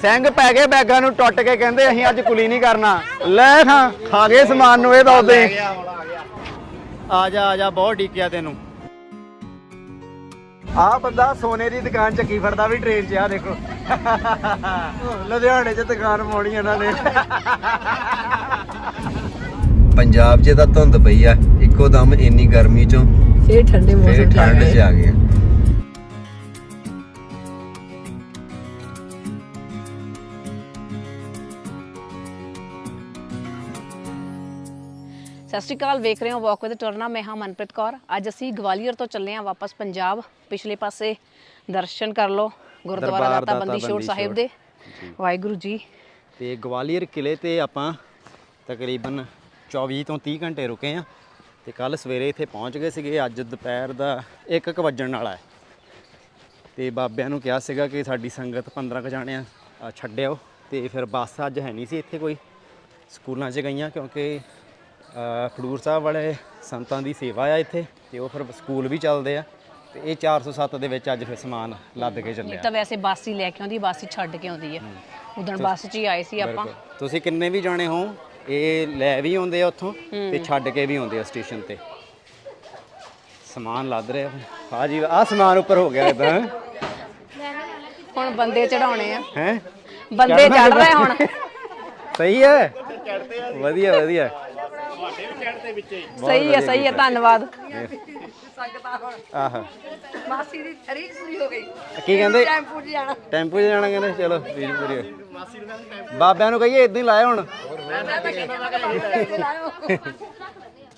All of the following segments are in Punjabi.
ਸਿੰਘ ਪੈ ਗਏ ਬੈਗਾਂ ਨੂੰ ਟੁੱਟ ਕੇ ਕਹਿੰਦੇ ਅਸੀਂ ਅੱਜ ਕੁਲੀ ਨਹੀਂ ਕਰਨਾ। ਲੈ ਖਾਂ ਖਾ ਗਏ ਸਮਾਨ ਨੂੰ ਇਹ ਤਾਂ ਉਦੋਂ ਹੀ। ਆ ਜਾ ਆ ਜਾ ਬਹੁਤ ਡੀਕਿਆ ਤੈਨੂੰ। ਆ ਬੰਦਾ ਸੋਨੇ ਦੀ ਦੁਕਾਨ ਚੱਕੀ ਫੜਦਾ ਵੀ ਟ੍ਰੇਨ 'ਚ ਆ ਦੇਖੋ। ਲੁਧਿਆਣੇ 'ਚ ਦੁਕਾਨ ਮੋੜੀ ਇਹਨਾਂ ਨੇ। ਪੰਜਾਬ 'ਚ ਤਾਂ ਧੁੰਦ ਪਈ ਆ ਇੱਕੋ ਦਮ ਇੰਨੀ ਗਰਮੀ 'ਚੋਂ ਫੇਰ ਠੰਡੇ ਫੇਰ ਮੌਸਮ ਚ ਆ ਠੰਡ 'ਚ ਗਏ ਆ ਗਏ। ਸਤਿ ਸ਼੍ਰੀ ਅਕਾਲ ਵੇਖ ਰਹੇ ਹੋ ਵਾਕ ਵਿਦ ਟਰਨਾ ਮੈਂ ਹਾਂ ਮਨਪ੍ਰੀਤ ਕੌਰ। ਅੱਜ ਅਸੀਂ ਗਵਾਲੀਅਰ ਤੋਂ ਚੱਲੇ ਹਾਂ ਵਾਪਸ ਪੰਜਾਬ। ਪਿਛਲੇ ਪਾਸੇ ਦਰਸ਼ਨ ਕਰ ਲਓ ਗੁਰਦੁਆਰਾ ਦਰਬਾਰ ਦਾਤਾ ਦਾਤਾ ਬੰਦੀ ਬੰਦੀ ਸਾਹਿਬ। ਦੇ। ਵਾਹਿਗੁਰੂ ਜੀ। ਤੇ ਗਵਾਲੀਅਰ ਕਿਲੇ ਤੇ ਆਪਾਂ ਤਕਰੀਬਨ 24 ਤੋਂ 30 ਘੰਟੇ ਰੁਕੇ ਆ ਤੇ ਕੱਲ ਸਵੇਰੇ ਇੱਥੇ ਪਹੁੰਚ ਗਏ ਸੀਗੇ। ਅੱਜ ਦੁਪਹਿਰ ਦਾ 1:00 ਵੱਜਣ ਵਾਲਾ ਹੈ। ਤੇ ਬਾਬਿਆਂ ਨੂੰ ਕਿਹਾ ਸੀਗਾ ਕਿ ਸਾਡੀ ਸੰਗਤ 15 ਕ ਜਾਣਿਆਂ ਛੱਡਿਓ ਤੇ ਫਿਰ ਬੱਸ ਅੱਜ ਹੈ ਨਹੀਂ ਸੀ ਇੱਥੇ ਕੋਈ। ਸਕੂਲਾਂ 'ਚ ਗਈਆਂ ਕਿਉਂਕਿ ਖਡੂਰ ਸਾਹਿਬ ਵਾਲੇ ਸੰਤਾਂ ਦੀ ਸੇਵਾ ਆ ਇੱਥੇ ਤੇ ਉਹ ਫਿਰ ਸਕੂਲ ਵੀ ਚੱਲਦੇ ਆ ਤੇ ਇਹ 407 ਦੇ ਵਿੱਚ ਅੱਜ ਫਿਰ ਸਮਾਨ ਲੱਦ ਕੇ ਚੱਲਿਆ। ਤਾਂ ਵੈਸੇ ਬੱਸ ਹੀ ਲੈ ਕੇ ਆਉਂਦੀ ਬੱਸ ਹੀ ਛੱਡ ਕੇ ਆਉਂਦੀ ਹੈ। ਉਦੋਂ ਬੱਸ 'ਚ ਹੀ ਆਏ ਸੀ ਆਪਾਂ। ਤੁਸੀਂ ਕਿੰਨੇ ਵੀ ਜਾਣੇ ਹੋ ਇਹ ਲੈ ਵੀ ਆਉਂਦੇ ਆ ਉੱਥੋਂ ਤੇ ਛੱਡ ਕੇ ਵੀ ਆਉਂਦੇ ਆ ਸਟੇਸ਼ਨ ਤੇ। ਸਮਾਨ ਲੱਦ ਰਿਹਾ ਆ ਜੀ ਆ ਸਮਾਨ ਉੱਪਰ ਹੋ ਗਿਆ ਇਦਾਂ ਹੁਣ ਬੰਦੇ ਚੜਾਉਣੇ ਆ। ਹੈ? ਬੰਦੇ ਚੜ ਰਹੇ ਹੁਣ। ਸਹੀ ਹੈ? ਵਧੀਆ ਵਧੀਆ। ਸਹੀ ਹੈ ਸਹੀ ਹੈ ਧੰਨਵਾਦ। ਆਹ। ਮਾਸੀ ਦੀ ਰੀਝ ਪੂਰੀ ਹੋ ਗਈ। ਕੀ ਕਹਿੰਦੇ? ਟੈਂਪੂ 'ਚ ਜਾਣਾ। ਟੈਂਪੂ 'ਚ ਜਾਣਾ ਕਹਿੰਦੇ? ਚਲੋ ਵੀਰ ਪੂਰੀ ਹੋਈ। ਬਾਬਿਆਂ ਨੂੰ ਕਹੀਏ ਇਦਾਂ ਹੀ ਲਾਏ ਹੁਣ।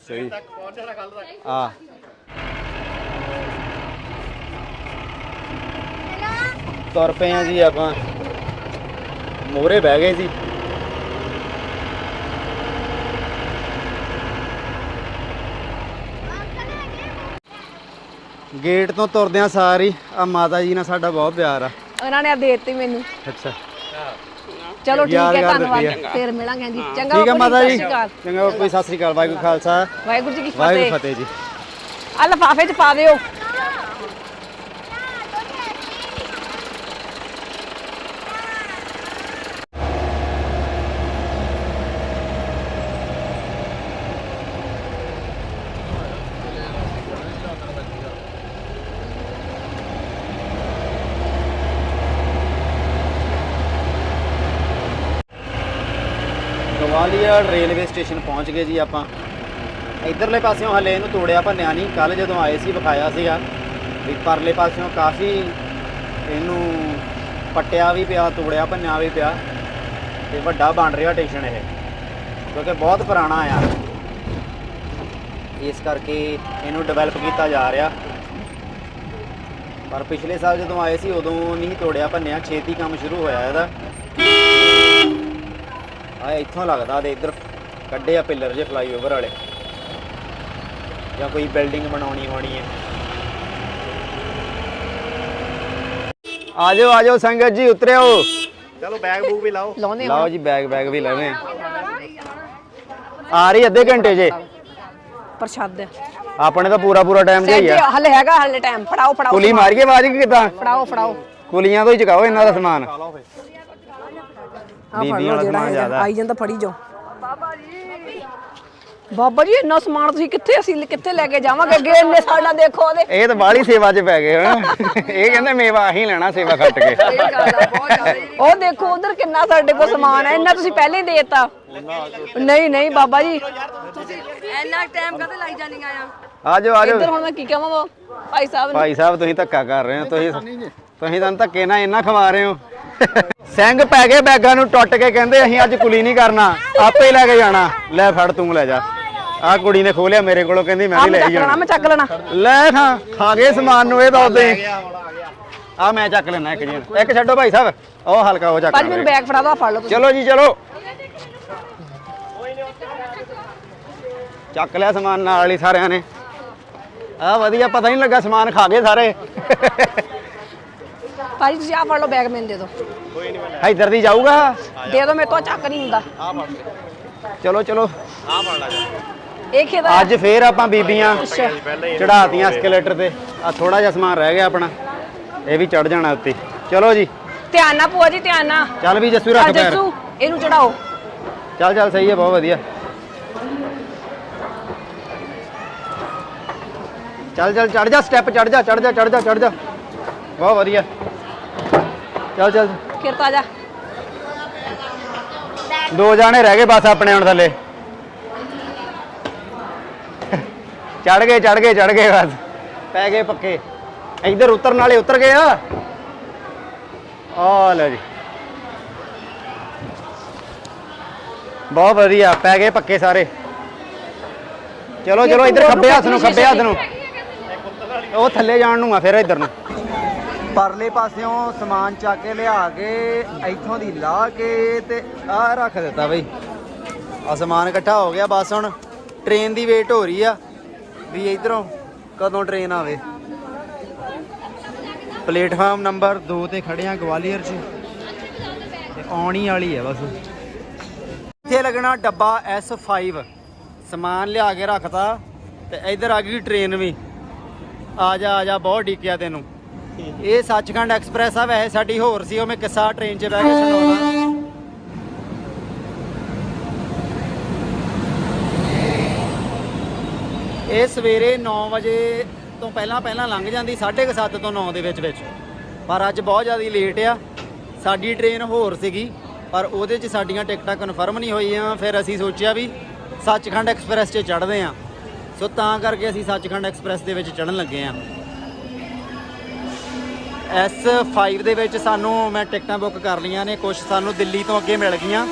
ਸਹੀ। ਆ। ਤੁਰ ਪਏ ਆ ਜੀ ਆਪਾਂ। ਮੋਰੇ ਬਹਿ ਗਏ ਸੀ। ਗੇਟ ਤੋਂ ਤੁਰਦਿਆਂ ਸਾਰੀ ਆ ਮਾਤਾ ਜੀ ਨਾਲ ਸਾਡਾ ਬਹੁਤ ਪਿਆਰ ਆ। ਉਹਨਾਂ ਨੇ ਆ ਦੇ ਦਿੱਤੀ ਮੈਨੂੰ। ਅੱਛਾ। ਚਲੋ ਠੀਕ ਹੈ ਕਰ ਧੰਨਵਾਦ। ਫੇਰ ਮਿਲਾਂਗੇ ਜੀ ਚੰਗਾ ਠੀਕ ਹੈ ਬਾਪੂ ਜੀ, ਮਾਤਾ ਸਤਿ ਜੀ ਸ਼੍ਰੀ ਅਕਾਲ। ਚੰਗਾ ਕੋਈ ਸਤਿ ਸ੍ਰੀ ਅਕਾਲ। ਵਾਹਿਗੁਰੂ ਖਾਲਸਾ ਵਾਹਿਗੁਰੂ ਜੀ ਕੀ ਵਾਹਿਗੁਰੂ ਫਤਿਹ ਫਤਿਹ ਜੀ। ਆ ਲਫਾਫੇ 'ਚ ਪਾ ਦਿਓ। ਗਵਾਲੀਅਰ ਰੇਲਵੇ ਸਟੇਸ਼ਨ ਪਹੁੰਚ ਗਏ ਜੀ ਆਪਾਂ। ਇਧਰਲੇ ਪਾਸਿਓਂ ਹਲੇ ਇਹਨੂੰ ਤੋੜਿਆ ਭੰਨਿਆ ਨਹੀਂ। ਕੱਲ ਜਦੋਂ ਆਏ ਸੀ, ਵਿਖਾਇਆ ਸੀਗਾ ਵੀ ਪਰਲੇ ਪਾਸਿਓਂ ਕਾਫੀ ਇਹਨੂੰ ਪੱਟਿਆ ਵੀ ਪਿਆ, ਤੋੜਿਆ, ਭੰਨਿਆ ਵੀ ਪਿਆ। ਤੇ ਵੱਡਾ ਬਣ ਰਿਹਾ ਸਟੇਸ਼ਨ ਇਹ, ਕਿਉਂਕਿ ਬਹੁਤ ਪੁਰਾਣਾ ਆ। ਇਸ ਕਰਕੇ ਇਹਨੂੰ ਡਿਵੈਲਪ ਕੀਤਾ ਜਾ ਰਿਹਾ। ਪਰ ਪਿਛਲੇ ਸਾਲ ਜਦੋਂ ਆਏ ਸੀ, ਉਦੋਂ ਨਹੀਂ ਤੋੜਿਆ, ਭੰਨਿਆ। ਛੇਤੀ ਕੰਮ ਸ਼ੁਰੂ ਹੋਇਆ ਇਹਦਾ। ਆ ਇੱਥੋਂ ਲੱਗਦਾ ਤੇ ਇੱਧਰ ਕੱਢੇ ਆ ਪਿੱਲਰ ਜੇ ਫਲਾਈਓਵਰ ਵਾਲੇ। ਜਾਂ ਕੋਈ ਬਿਲਡਿੰਗ ਬਣਾਉਣੀ ਹੋਣੀ ਹੈ। ਆਜੋ ਆਜੋ ਸੰਗਤ ਜੀ ਉਤਰਿਓ। ਚਲੋ ਬੈਗ ਬੂਗ ਵੀ ਲਾਓ। ਲਾਉਂਦੇ ਲਾਓ ਜੀ ਬੈਗ ਬੈਗ ਵੀ ਲੈਣੇ ਆ ਰਹੀ ਅੱਧੇ ਘੰਟੇ ਜੇ। ਪ੍ਰਸ਼ਾਦ ਆਪਣੇ ਤਾਂ ਪੂਰਾ ਪੂਰਾ ਟਾਈਮ ਜੇ ਹੀ ਆ। ਹਲੇ ਹੈਗਾ ਹਲੇ ਟਾਈਮ ਫੜਾਓ ਫੜਾਓ ਕੁਲੀ ਮਾਰੀਏ ਆਵਾਜ਼ ਕਿ ਕਿਦਾਂ? ਫੜਾਓ ਫੜਾਓ। ਕੁਲੀਆਂ ਤੋਂ ਹੀ ਚਕਾਓ ਇਹਨਾਂ ਦਾ ਸਮਾਨ। ਆ ਫੜ ਬੀਬੀਆਂ ਲਓ ਵਾਲਾ ਜਿਹੜਾ ਸਮਾਨ ਹੈਗਾ। ਜ਼ਿਆਦਾ। ਆਈ ਜਾਂਦਾ ਫੜੀ ਜਾਓ। ਬਾਬਾ ਜੀ। ਇੰਨਾ ਸਮਾਨ ਤੁਸੀਂ ਕਿੱਥੇ ਅਸੀਂ ਕਿੱਥੇ ਲੈ ਕੇ ਜਾਵਾਂਗੇ? ਅੱਗੇ ਇੰਨੇ ਸਾਡਾ ਦੇਖੋ ਉਹਦੇ। ਇਹ ਤਾਂ ਬਾਹਲੀ ਸੇਵਾ 'ਚ ਪੈ ਗਏ ਹਨ ਇਹ ਕਹਿੰਦੇ ਮੇਵਾ ਆਹੀ ਲੈਣਾ ਸੇਵਾ ਖੱਟ ਕੇ। ਉਹ ਦੇਖੋ ਉਧਰ ਕਿੰਨਾ ਸਾਡੇ ਕੋਲ ਸਮਾਨ ਹੈ ਇੰਨਾ ਤੁਸੀਂ ਪਹਿਲੇ ਹੀ ਦੇਤਾ। ਨਹੀਂ ਨਹੀਂ ਬਾਬਾ ਜੀ। ਇੰਨਾ ਟਾਈਮ ਕਦੇ ਲਾਈ ਜਾਣੀਆਂ ਆ? ਆਜੋ ਆਜੋ। ਇੱਧਰ ਹੁਣ ਮੈਂ ਕੀ ਕਹਾਂ ਵਾ ਭਾਈ ਸਾਹਿਬ ਨੂੰ। ਭਾਈ ਸਾਹਿਬ ਤੁਸੀਂ ਧੱਕਾ ਕਰ ਰਹੇ ਹੋ ਤੁਸੀਂ ਤੁਸੀਂ ਤਾਂ ਧੱਕੇ ਨਾਲ ਇੰਨਾ ਖਵਾ ਰਹੇ ਹੋ। ਸਿੰਘ ਪੈ ਗਏ ਬੈਗਾਂ ਨੂੰ ਟੁੱਟ ਕੇ ਕਹਿੰਦੇ ਅਸੀਂ ਅੱਜ ਕੁਲੀ ਨਹੀਂ ਕਰਨਾ ਆਪੇ ਹੀ ਲੈ ਕੇ ਜਾਣਾ। ਲੈ ਫੜ ਤੂੰ ਲੈ ਜਾ। ਆਹ ਕੁੜੀ ਨੇ ਖੋਲਿਆ ਮੇਰੇ ਕੋਲੋਂ ਕਹਿੰਦੀ ਮੈਂ ਆ ਵੀ ਲੈ ਚੱਕ ਹੀ ਲੈਣਾ ਜਾਣਾ ਮੈਂ ਚੱਕ ਲੈਣਾ। ਲੈ ਖਾਂ ਖਾ ਗਏ ਸਮਾਨ ਨੂੰ ਇਹ ਤਾਂ ਉਦੋਂ ਹੀ ਆ ਮੈਂ ਚੱਕ ਲੈਣਾ ਇੱਕ ਜੀ ਇੱਕ ਛੱਡੋ ਭਾਈ ਸਾਹਿਬ ਉਹ ਹਲਕਾ ਉਹ ਚੱਕ ਭਾਜੀ ਮੈਨੂੰ। ਬੈਗ ਫੜਾ ਦੋ ਫੜ ਲਓ ਤੁਸੀਂ। ਚਲੋ ਜੀ ਚਲੋ। ਚੱਕ ਲਿਆ ਸਮਾਨ ਨਾਲ ਹੀ ਸਾਰਿਆਂ ਨੇ। ਆ ਵਧੀਆ ਪਤਾ ਨਹੀਂ ਲੱਗਾ ਸਮਾਨ ਖਾ ਗਏ ਸਾਰੇ। ਭਾਜੀ ਤੁਸੀਂ ਆ ਫੜ ਲਓ ਬੈਗ ਮੈਨੂੰ ਦੇ ਦਿਓ। ਇੱਧਰ ਦੀ ਜਾਊਗਾ? ਦੇ ਦਿਓ ਮੇਰੇ ਤੋਂ ਚੱਕ ਨਹੀਂ ਹੁੰਦਾ। ਚਲੋ ਚਲੋ। ਇਹ ਖੇਦਾ ਅੱਜ ਫੇਰ ਆਪਾਂ ਬੀਬੀਆਂ ਚੜਾਤੀਆਂ ਸਕੇਲੇਟਰ ਤੇ। ਆ ਥੋੜਾ ਜਿਹਾ ਸਮਾਨ ਰਹਿ ਗਿਆ ਆਪਣਾ। ਇਹ ਵੀ ਚੜ ਜਾਣਾ ਉੱਤੇ। ਚਲੋ ਜੀ। ਧਿਆਨ ਨਾਲ ਭੂਆ ਜੀ ਧਿਆਨ ਨਾਲ। ਚੱਲ ਵੀ ਜੱਸੂ ਆ ਰੱਖ ਪੈਰ। ਜੱਸੂ ਇਹਨੂੰ ਚੜਾਓ ਚੱਲ ਚੱਲ ਸਹੀ ਹੈ ਬਹੁਤ ਵਧੀਆ। ਚੱਲ ਚੱਲ ਚੜ ਜਾ ਸਟੈਪ ਚੜ ਜਾ ਚੜ ਜਾ ਚੜ ਜਾ ਚੜ ਜਾ। ਬਹੁਤ ਵਧੀਆ। ਚੱਲ ਚੱਲ। ਕਿਰਤ ਆ ਜਾ। ਦੋ ਜਾਣੇ ਰਹਿ ਗਏ ਬਸ ਆਪਣੇ ਹੁਣ ਥੱਲੇ। ਚੜ ਗਏ ਚੜ ਗਏ ਚੜ ਗਏ ਬਸ। ਪੈ ਗਏ ਪੱਕੇ। ਇੱਧਰ ਉਤਰਨ ਵਾਲੇ ਉਤਰ ਗਏ ਆ। ਆ ਲੈ ਜੀ। ਬਹੁਤ ਵਧੀਆ ਪੈ ਗਏ ਪੱਕੇ ਸਾਰੇ। ਚਲੋ ਚਲੋ ਇੱਧਰ ਖੱਬੇ ਹੱਥ ਨੂੰ ਖੱਬੇ ਹੱਥ ਨੂੰ। ਉਹ ਥੱਲੇ ਜਾਣ ਨੂੰ ਆ ਫਿਰ ਇੱਧਰ ਨੂੰ। ਪਰਲੇ ਪਾਸਿਓਂ ਸਮਾਨ ਚੱਕ ਕੇ ਲਿਆ ਕੇ ਇੱਥੋਂ ਦੀ ਲਾ ਕੇ ਤੇ ਆ ਰੱਖ ਦਿੱਤਾ ਬਈ। ਆ ਸਮਾਨ ਇਕੱਠਾ ਹੋ ਗਿਆ, ਬਸ ਹੁਣ ਟ੍ਰੇਨ ਦੀ ਵੇਟ ਹੋ ਰਹੀ ਆ ਵੀ ਇਧਰੋਂ ਕਦੋਂ ਟ੍ਰੇਨ ਆਵੇ। ਪਲੇਟਫਾਰਮ ਨੰਬਰ 2 ਤੇ ਖੜੇ ਆ ਗਵਾਲੀਅਰ 'ਚ। ਤੇ ਆਉਣੀ ਵਾਲੀ ਆ ਬਸ। ਇੱਥੇ ਲੱਗਣਾ ਡੱਬਾ S5 ਸਮਾਨ ਲਿਆ ਕੇ ਰੱਖਤਾ ਤੇ ਇੱਧਰ ਆ ਗਈ ਟ੍ਰੇਨ ਵੀ। ਆ ਜਾ ਆ ਜਾ, ਬਹੁਤ ਡੀਕਿਆ ਤੈਨੂੰ। ਇਹ ਸੱਚਖੰਡ ਐਕਸਪ੍ਰੈਸ ਆ, ਵੈਸੇ ਸਾਡੀ ਹੋਰ ਸੀ, ਉਹ ਮੈਂ ਕਿੱਸਾ ਟ੍ਰੇਨ 'ਚ ਬਹਿ ਕੇ ਸੁਣਾਉਣਾ ਇਹ ਸਵੇਰੇ 9 ਵਜੇ ਤੋਂ ਪਹਿਲਾਂ ਪਹਿਲਾਂ ਲੰਘ ਜਾਂਦੀ 7:30 ਤੋਂ 9 ਦੇ ਵਿੱਚ ਵਿੱਚ। ਪਰ ਅੱਜ ਬਹੁਤ ਜ਼ਿਆਦਾ ਲੇਟ ਆ। ਸਾਡੀ ਟ੍ਰੇਨ ਹੋਰ ਸੀਗੀ, ਪਰ ਉਹਦੇ 'ਚ ਸਾਡੀਆਂ ਟਿਕਟਾਂ ਕਨਫਰਮ ਨਹੀਂ ਹੋਈਆਂ। ਫਿਰ ਅਸੀਂ ਸੋਚਿਆ ਵੀ ਸੱਚਖੰਡ ਐਕਸਪ੍ਰੈਸ 'ਚ ਚੜ੍ਹਦੇ ਆ। ਸੋ ਤਾਂ ਕਰਕੇ ਅਸੀਂ ਸੱਚਖੰਡ ਐਕਸਪ੍ਰੈਸ ਦੇ ਵਿੱਚ ਚੜ੍ਹਨ ਲੱਗੇ ਆ। S5 ਦੇ ਵਿੱਚ ਸਾਨੂੰ ਮੈਂ ਟਿਕਟਾਂ ਬੁੱਕ ਕਰ ਲਈਆਂ ਨੇ ਕੁਝ ਸਾਨੂੰ ਦਿੱਲੀ ਤੋਂ ਅੱਗੇ ਮਿਲ ਗਈਆਂ।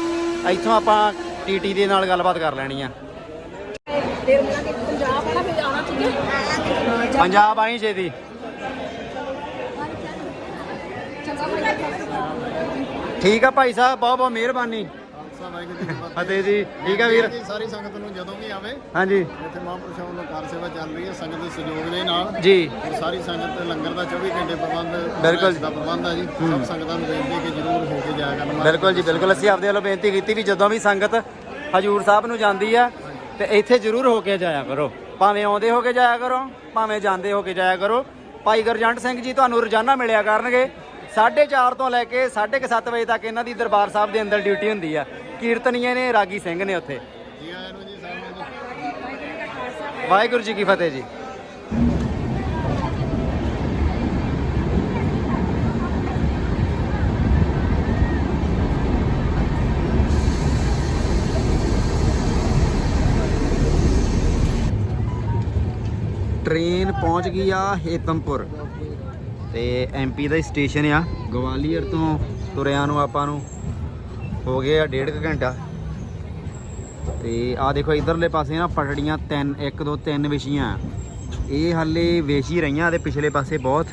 ਇੱਥੋਂ ਆਪਾਂ ਟੀਟੀ ਦੇ ਨਾਲ ਗੱਲਬਾਤ ਕਰ ਲੈਣੀ ਆ। ਪੰਜਾਬ ਆਈ ਛੇਤੀ। ਠੀਕ ਆ ਭਾਈ ਸਾਹਿਬ, ਬਹੁਤ ਬਹੁਤ ਮਿਹਰਬਾਨੀ। ਫਤਿਹ। ਜੀ। ਠੀਕ ਆ ਵੀਰ? ਜੀ ਸਾਰੀ ਸੰਗਤ ਨੂੰ ਜਦੋਂ ਵੀ ਆਵੇ ਹਾਂਜੀ। ਇੱਥੇ ਮਹਾਂਪੁਰਸ਼ਾਂ ਵੱਲੋਂ ਕਾਰ ਸੇਵਾ ਚੱਲ ਰਹੀ ਹੈ ਸੰਗਤ ਦੇ ਸਹਿਯੋਗ ਦੇ ਨਾਲ। ਜੀ। ਸਾਰੀ ਸੰਗਤ ਲੰਗਰ ਦਾ 24 ਘੰਟੇ ਪ੍ਰਬੰਧ ਬਿਲਕੁਲ। ਦਾ ਪ੍ਰਬੰਧ ਹੈ ਜੀ। ਸਭ ਸੰਗਤਾਂ ਨੂੰ ਬੇਨਤੀ ਹੈ ਕਿ ਜ਼ਰੂਰ ਹੋ ਕੇ ਜਾਇਆ ਕਰਨ। ਬਿਲਕੁਲ ਜੀ ਬਿਲਕੁਲ। ਅਸੀਂ ਆਪਦੇ ਵੱਲੋਂ ਬੇਨਤੀ ਕੀਤੀ ਵੀ ਜਦੋਂ ਵੀ ਸੰਗਤ ਹਜੂਰ ਸਾਹਿਬ ਨੂੰ ਜਾਂਦੀ ਆ ਤੇ ਇੱਥੇ ਜ਼ਰੂਰ ਹੋ ਕੇ ਜਾਇਆ ਕਰੋ। ਭਾਵੇਂ ਆਉਂਦੇ ਹੋ ਕੇ ਜਾਇਆ ਕਰੋ ਭਾਵੇਂ ਜਾਂਦੇ ਹੋ ਕੇ ਜਾਇਆ ਕਰੋ। ਭਾਈ ਗੁਰਜੰਟ ਸਿੰਘ ਜੀ ਤੁਹਾਨੂੰ ਰੋਜ਼ਾਨਾ ਮਿਲਿਆ ਕਰਨਗੇ। 4:30 ਤੋਂ ਲੈ ਕੇ 7:30 ਵਜੇ ਤੱਕ ਇਹਨਾਂ ਦੀ ਦਰਬਾਰ ਸਾਹਿਬ ਦੇ ਅੰਦਰ ਡਿਊਟੀ ਹੁੰਦੀ ਆ। ਕੀਰਤਨੀਏ ਨੇ ਰਾਗੀ ਸਿੰਘ ਨੇ ਉੱਥੇ। ਵਾਹਿਗੁਰੂ ਜੀ ਕੀ ਫਤਿਹ ਜੀ। ਟ੍ਰੇਨ ਪਹੁੰਚ ਗਈ ਆ ਹੇਤਮਪੁਰ। ਤੇ ਐਮਪੀ ਦਾ ਸਟੇਸ਼ਨ ਆ। ਗਵਾਲੀਅਰ ਤੋਂ ਤੁਰਿਆਂ ਨੂੰ ਆਪਾਂ ਨੂੰ ਹੋ ਗਿਆ ਡੇਢ ਕੁ ਘੰਟਾ। ਤੇ ਆ ਦੇਖੋ ਇਧਰਲੇ ਪਾਸੇ ਨਾ ਪਟੜੀਆਂ ਤਿੰਨ, ਇੱਕ, ਦੋ, ਤਿੰਨ ਵਿਛੀਆਂ ਇਹ ਹਾਲੇ ਵੇਚੀ ਰਹੀਆਂ ਤੇ ਪਿਛਲੇ ਪਾਸੇ ਬਹੁਤ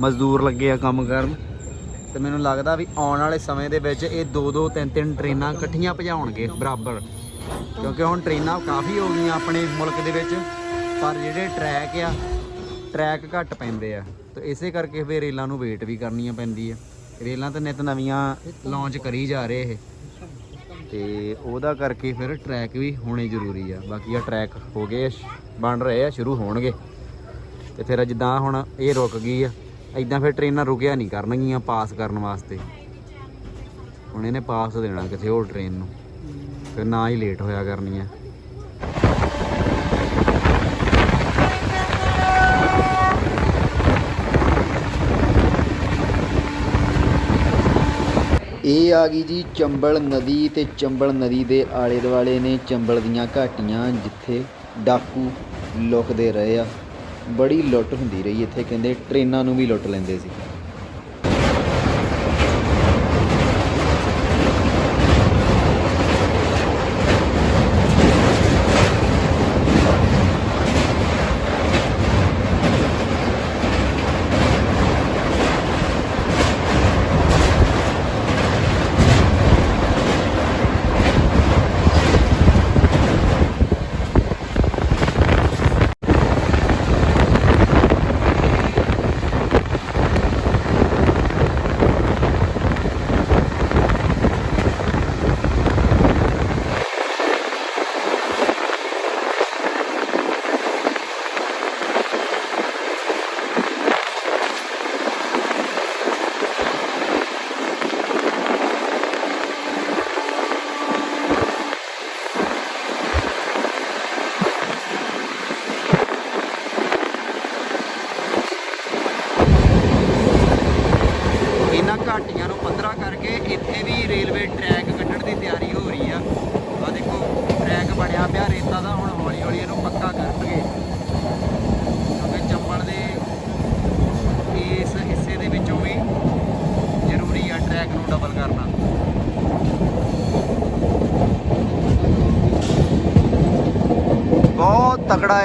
ਮਜ਼ਦੂਰ ਲੱਗੇ ਆ ਕੰਮ ਕਰਨ। ਤੇ ਮੈਨੂੰ ਲੱਗਦਾ ਵੀ ਆਉਣ ਵਾਲੇ ਸਮੇਂ ਦੇ ਵਿੱਚ ਇਹ ਦੋ ਦੋ, ਤਿੰਨ ਤਿੰਨ ਟ੍ਰੇਨਾਂ ਇਕੱਠੀਆਂ ਭਜਾਉਣਗੇ ਬਰਾਬਰ। ਕਿਉਂਕਿ ਹੁਣ ਟ੍ਰੇਨਾਂ ਕਾਫੀ ਹੋ ਗਈਆਂ ਆਪਣੇ ਮੁਲਕ ਦੇ ਵਿੱਚ, ਪਰ ਜਿਹੜੇ ਟਰੈਕ ਆ ਟਰੈਕ ਘੱਟ ਪੈਂਦੇ ਆ। ਤੇ ਇਸੇ ਕਰਕੇ ਫਿਰ ਰੇਲਾਂ ਨੂੰ ਵੇਟ ਵੀ ਕਰਨੀਆਂ ਪੈਂਦੀ ਆ। ਰੇਲਾਂ ਤਾਂ ਨਿਤ ਨਵੀਆਂ ਲਾਂਚ ਕਰੀ ਜਾ ਰਹੇ ਇਹ। ਤੇ ਉਹਦਾ ਕਰਕੇ ਫਿਰ ਟਰੈਕ ਵੀ ਹੋਣੇ ਜ਼ਰੂਰੀ ਆ। ਬਾਕੀ ਆ ਟਰੈਕ ਹੋ ਗਏ, ਬਣ ਰਹੇ ਆ, ਸ਼ੁਰੂ ਹੋਣਗੇ। ਤੇ ਫਿਰ ਜਿੱਦਾਂ ਹੁਣ ਇਹ ਰੁਕ ਗਈ ਆ। ਐਦਾਂ ਫਿਰ ਟ੍ਰੇਨਾਂ ਰੁਕਿਆ ਨਹੀਂ ਕਰਨਗੀਆਂ ਪਾਸ ਕਰਨ ਵਾਸਤੇ। ਹੁਣ ਇਹਨੇ ਪਾਸ ਦੇਣਾ ਕਿਸੇ ਹੋਰ ਟ੍ਰੇਨ ਨੂੰ। ਫਿਰ ਨਾ ਹੀ ਲੇਟ ਹੋਇਆ ਕਰਨੀ ਆ ਇਹ ਆ ਗਈ ਜੀ ਚੰਬਲ ਨਦੀ ਤੇ ਚੰਬਲ ਨਦੀ ਦੇ ਆਲੇ ਦੁਆਲੇ ਨੇ ਚੰਬਲ ਦੀਆਂ ਘਾਟੀਆਂ ਜਿੱਥੇ ਡਾਕੂ ਲੁਕਦੇ ਰਹੇ ਆ। ਬੜੀ ਲੁੱਟ ਹੁੰਦੀ ਰਹੀ ਇੱਥੇ, ਕਹਿੰਦੇ ਟ੍ਰੇਨਾਂ ਨੂੰ ਵੀ ਲੁੱਟ ਲੈਂਦੇ ਸੀ।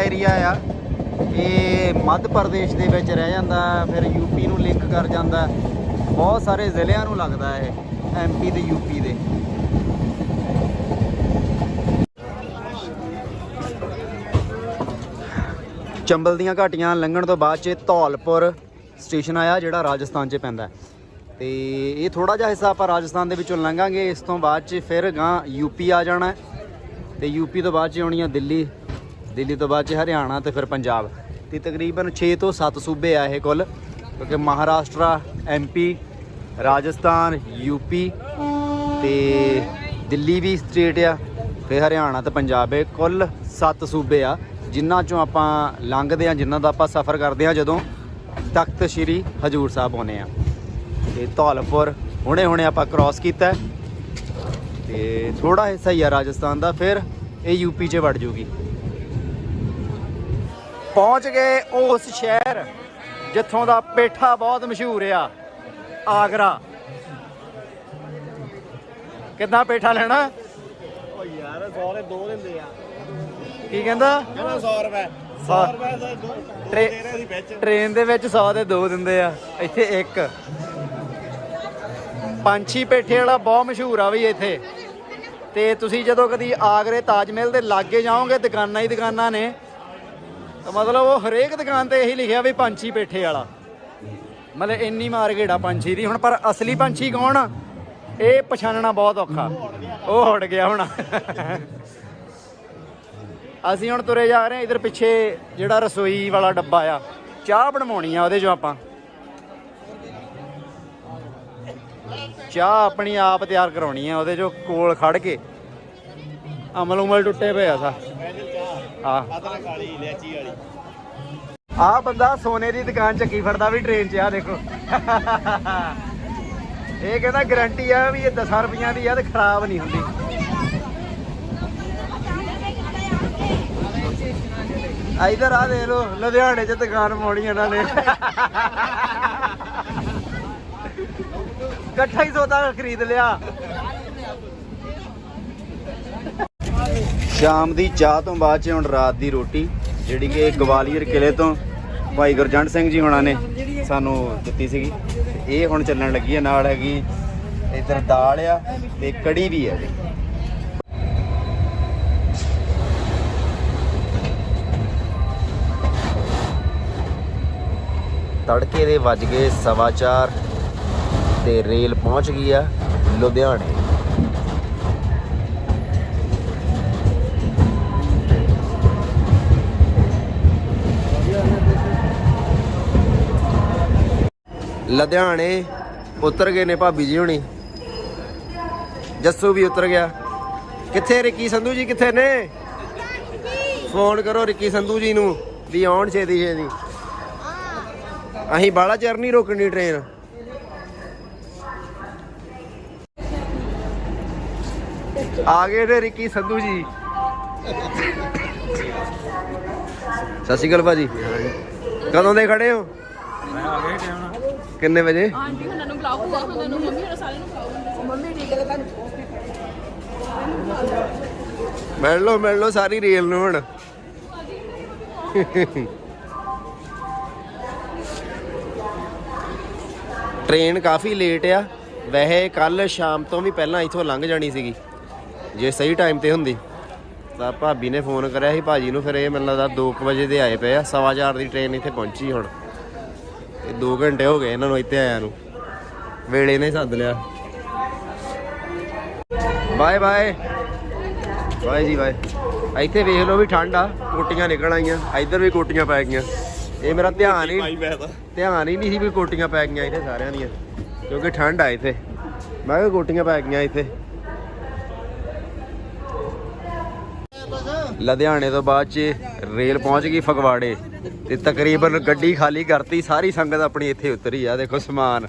ਏਰੀਆ ਆ। ਇਹ ਮੱਧ ਪ੍ਰਦੇਸ਼ ਦੇ ਵਿੱਚ ਰਹਿ ਜਾਂਦਾ, ਫਿਰ ਯੂਪੀ ਨੂੰ ਲਿੰਕ ਕਰ ਜਾਂਦਾ। ਬਹੁਤ ਸਾਰੇ ਜ਼ਿਲ੍ਹਿਆਂ ਨੂੰ ਲੱਗਦਾ ਇਹ ਐਮਪੀ ਤੇ ਯੂਪੀ ਦੇ। ਚੰਬਲ ਦੀਆਂ ਘਾਟੀਆਂ ਲੰਘਣ ਤੋਂ ਬਾਅਦ ਚ ਧੌਲਪੁਰ ਸਟੇਸ਼ਨ ਆਇਆ, ਜਿਹੜਾ ਰਾਜਸਥਾਨ 'ਚ ਪੈਂਦਾ। ਹੈ। ਤੇ ਇਹ ਥੋੜਾ ਜਿਹਾ ਹਿੱਸਾ ਆਪਾਂ ਰਾਜਸਥਾਨ ਦੇ ਵਿੱਚੋਂ ਲੰਘਾਂਗੇ। ਇਸ ਤੋਂ ਬਾਅਦ ਚ ਫਿਰ ਗਾਂ ਯੂਪੀ ਆ ਜਾਣਾ। ਹੈ ਤੇ ਯੂਪੀ ਤੋਂ ਬਾਅਦ ਚ ਆਉਣੀ ਆ ਦਿੱਲੀ। ਦਿੱਲੀ ਤੋਂ ਬਾਅਦ ਚ ਹਰਿਆਣਾ ਤੇ ਫਿਰ ਪੰਜਾਬ। ਤੇ ਤਕਰੀਬਨ 6 ਤੋਂ 7 ਸੂਬੇ ਆ ਇਹ ਕੁੱਲ, ਕਿਉਂਕਿ ਮਹਾਰਾਸ਼ਟਰਾ ਐਮਪੀ ਰਾਜਸਥਾਨ ਯੂਪੀ ਤੇ ਦਿੱਲੀ ਵੀ ਸਟੇਟ ਆ ਫਿਰ ਹਰਿਆਣਾ ਤੇ ਪੰਜਾਬ। ਇਹ ਕੁੱਲ 7 ਸੂਬੇ ਆ, ਜਿਨ੍ਹਾਂ ਚੋਂ ਆਪਾਂ ਲੰਘਦੇ ਆ ਜਿਨ੍ਹਾਂ ਦਾ ਆਪਾਂ ਸਫ਼ਰ ਕਰਦੇ ਆ ਜਦੋਂ ਤਖਤ ਸ੍ਰੀ ਹਜੂਰ ਸਾਹਿਬ ਆਉਂਦੇ ਆ ਤੇ ਧੌਲਪੁਰ ਹੁਣੇ ਹੁਣੇ ਆਪਾਂ ਕ੍ਰਾਸ ਕੀਤਾ। ਹੈ ਤੇ ਥੋੜਾ ਹਿੱਸਾ ਹੀ ਆ ਰਾਜਸਥਾਨ ਦਾ, ਫਿਰ ਇਹ ਯੂਪੀ 'ਚ ਵੜ ਜੂਗੀ। ਪਹੁੰਚ ਗਏ ਉਸ ਸ਼ਹਿਰ ਜਿੱਥੋਂ ਦਾ ਪੇਠਾ ਬਹੁਤ ਮਸ਼ਹੂਰ ਆ ਆਗਰਾ। ਕਿੰਨਾ ਪੇਠਾ ਲੈਣਾ? ਓ ਯਾਰ 100 ਦੇ ਦੋ ਦਿੰਦੇ ਆ। ਕੀ ਕਹਿੰਦਾ? ਕਹਿੰਦਾ 100 ਰੁਪਏ। 100 ਰੁਪਏ ਦੇ ਦੋ ਦੇ ਰਹੇ ਸੀ ਵਿੱਚ। ਟ੍ਰੇਨ ਦੇ ਵਿੱਚ 100 ਦੇ ਦੋ ਦਿੰਦੇ ਆ ਇੱਥੇ ਇੱਕ। ਪੰਛੀ ਪੇਠੇ ਵਾਲਾ ਬਹੁਤ ਮਸ਼ਹੂਰ ਆ ਵੀ ਇੱਥੇ। ਤੇ ਤੁਸੀਂ ਜਦੋਂ ਕਦੀ ਆਗਰੇ ਤਾਜ ਮਹਿਲ ਦੇ ਲਾਗੇ ਜਾਓਗੇ ਦੁਕਾਨਾਂ ਹੀ ਦੁਕਾਨਾਂ ਨੇ। ਤਾਂ ਮਤਲਬ ਉਹ ਹਰੇਕ ਦੁਕਾਨ ਤੇ ਇਹੀ ਲਿਖਿਆ ਵੀ ਪੰਛੀ ਪੇਠੇ ਵਾਲਾ। ਮਤਲਬ ਇੰਨੀ ਮਾਰਕੀਟ ਆ ਪੰਛੀ ਦੀ ਹੁਣ, ਪਰ ਅਸਲੀ ਪੰਛੀ ਕੌਣ ਆ? ਇਹ ਪਛਾਣਨਾ ਬਹੁਤ ਔਖਾ। ਉਹ ਉੱਡ ਗਿਆ ਹੁਣ। ਅਸੀਂ ਹੁਣ ਤੁਰੇ ਜਾ ਰਹੇ ਹਾਂ, ਇਧਰ ਪਿੱਛੇ ਜਿਹੜਾ ਰਸੋਈ ਵਾਲਾ ਡੱਬਾ ਆ, ਚਾਹ ਬਣਵਾਉਣੀ ਆ ਉਹਦੇ ਚੋਂ ਆਪਾਂ। ਚਾਹ ਆਪਣੀ ਆਪ ਤਿਆਰ ਕਰਾਉਣੀ ਆ, ਉਹਦੇ ਚੋਂ ਕੋਲ ਖੜ ਕੇ। ਅਮਲ ਉਮਲ ਟੁੱਟੇ ਪਏ ਆ ਸਾ। ਆ। ਅਦਰਕ ਵਾਲੀ ਇਲਾਚੀ ਵਾਲੀ ਆ ਬੰਦਾ ਸੋਨੇ ਦੀ ਦੁਕਾਨ ਚੱਕੀ ਫੜਦਾ ਵੀ ਟ੍ਰੇਨ 'ਚ, ਆ ਦੇਖੋ। ਇਹ ਕਹਿੰਦਾ ਗਾਰੰਟੀ ਆ ਵੀ ਇਹ 10 ਰੁਪਈਆਂ ਦੀ ਆ ਤੇ ਖਰਾਬ ਨਹੀਂ ਹੁੰਦੀ। ਆ ਇਧਰ ਆ ਦੇ ਲੋ ਲੁਧਿਆਣੇ 'ਚ ਦੁਕਾਨ ਮੋੜੀ ਇਹਨਾਂ ਨੇ। ਇਕੱਠਾ ਹੀ ਸੌਦਾ ਖਰੀਦ ਲਿਆ। ਸ਼ਾਮ ਦੀ ਚਾਹ ਤੋਂ ਬਾਅਦ ਚ ਹੁਣ ਰਾਤ ਦੀ ਰੋਟੀ, ਜਿਹੜੀ ਕਿ ਗਵਾਲੀਅਰ ਕਿਲੇ ਤੋਂ ਭਾਈ ਗੁਰਜੰਟ ਸਿੰਘ ਜੀ ਹੁਣਾਂ ਨੇ ਸਾਨੂੰ ਦਿੱਤੀ ਸੀਗੀ। ਤੇ ਇਹ ਹੁਣ ਚੱਲਣ ਲੱਗੀ ਹੈ, ਨਾਲ ਹੈਗੀ ਇੱਧਰ ਦਾਲ ਆ ਤੇ ਕੜੀ ਵੀ ਹੈ ਤੜਕੇ ਦੇ ਵੱਜ ਗਏ ਸਵਾ ਚਾਰ ਤੇ ਰੇਲ ਪਹੁੰਚ ਗਈ ਆ ਲੁਧਿਆਣੇ। ਲੁਧਿਆਣੇ ਉਤਰ ਗਏ ਨੇ ਭਾਬੀ ਜੀ ਹੁਣੀ। ਜੱਸੂ ਵੀ ਉਤਰ ਗਿਆ। ਕਿੱਥੇ ਰਿੱਕੀ ਸੰਧੂ ਜੀ, ਕਿੱਥੇ ਨੇ? ਫੋਨ ਕਰੋ ਰਿੱਕੀ ਸੰਧੂ ਜੀ ਨੂੰ ਵੀ ਆਉਣ ਛੇਤੀ ਛੇਤੀ। ਅਸੀਂ ਬਾਲਾ ਚਿਰ ਨਹੀਂ ਰੋਕਣੀ ਟ੍ਰੇਨ ਆ ਗਏ ਨੇ ਰਿੱਕੀ ਸੰਧੂ ਜੀ। ਸਤਿ ਸ਼੍ਰੀ ਅਕਾਲ ਭਾਜੀ। ਕਦੋਂ ਦੇ ਖੜੇ ਹੋ? ਮੈਂ ਆ ਗਿਆ ਟਾਈਮ ਕਿੰਨੇ ਵਜੇ? ਆਂਟੀ ਉਹਨਾਂ ਨੂੰ ਬੁਲਾਓ ਉਹਨਾਂ ਨੂੰ ਮੰਮੀ ਉਹਨਾਂ ਸਾਰਿਆਂ ਨੂੰ ਬੁਲਾਓ। ਮੰਮੀ ਠੀਕ ਹੈ ਤੁਹਾਨੂੰ ਮਿਲ ਲਓ ਮਿਲ ਲਓ ਸਾਰੀ ਰੇਲ ਨੂੰ ਹੁਣ। ਟ੍ਰੇਨ ਕਾਫੀ ਲੇਟ ਆ। ਵੈਸੇ ਕੱਲ ਸ਼ਾਮ ਤੋਂ ਵੀ ਪਹਿਲਾਂ ਇੱਥੋਂ ਲੰਘ ਜਾਣੀ ਸੀਗੀ। ਜੇ ਸਹੀ ਟਾਈਮ ਤੇ ਹੁੰਦੀ। ਤਾਂ ਭਾਬੀ ਨੇ ਫੋਨ ਕਰਿਆ ਸੀ ਭਾਜੀ ਨੂੰ ਫਿਰ ਇਹ ਮੈਨੂੰ ਲੱਗਦਾ 2 ਵਜੇ ਦੇ ਆਏ ਪਏ ਆ। ਸਵਾ ਚਾਰ ਦੀ ਟ੍ਰੇਨ ਇੱਥੇ ਪਹੁੰਚੀ ਹੁਣ। ਇਹ 2 ਘੰਟੇ ਹੋ ਗਏ ਇਹਨਾਂ ਨੂੰ ਇੱਥੇ ਆਇਆ ਨੂੰ। ਵੇਲੇ ਨੇ ਸੱਦ ਲਿਆ। Bye bye. ਬਾਏ ਜੀ ਬਾਏ। ਇੱਥੇ ਵੇਖ ਲਓ ਵੀ ਠੰਡ ਆ ਕੋਟੀਆਂ ਨਿਕਲ ਆਈਆਂ। ਇੱਧਰ ਵੀ ਕੋਟੀਆਂ ਪੈ ਗਈਆਂ। ਇਹ ਮੇਰਾ ਧਿਆਨ ਹੀ ਧਿਆਨ ਹੀ ਨਹੀਂ ਸੀ ਵੀ ਕੋਟੀਆਂ ਪੈ ਗਈਆਂ ਇੱਥੇ ਸਾਰਿਆਂ ਦੀਆਂ ਕਿਉਂਕਿ ਠੰਡ ਆ ਇੱਥੇ। ਮੈਂ ਕਿਹਾ ਕੋਟੀਆਂ ਪੈ ਗਈਆਂ ਇੱਥੇ। ਲੁਧਿਆਣੇ ਤੋਂ ਬਾਅਦ ਚ ਰੇਲ ਪਹੁੰਚ ਗਈ ਫਗਵਾੜੇ। ਤੇ ਤਕਰੀਬਨ ਗੱਡੀ ਖਾਲੀ ਕਰਤੀ ਸਾਰੀ ਸੰਗਤ ਆਪਣੀ ਇੱਥੇ ਉਤਰੀ ਆ ਦੇਖੋ ਸਮਾਨ।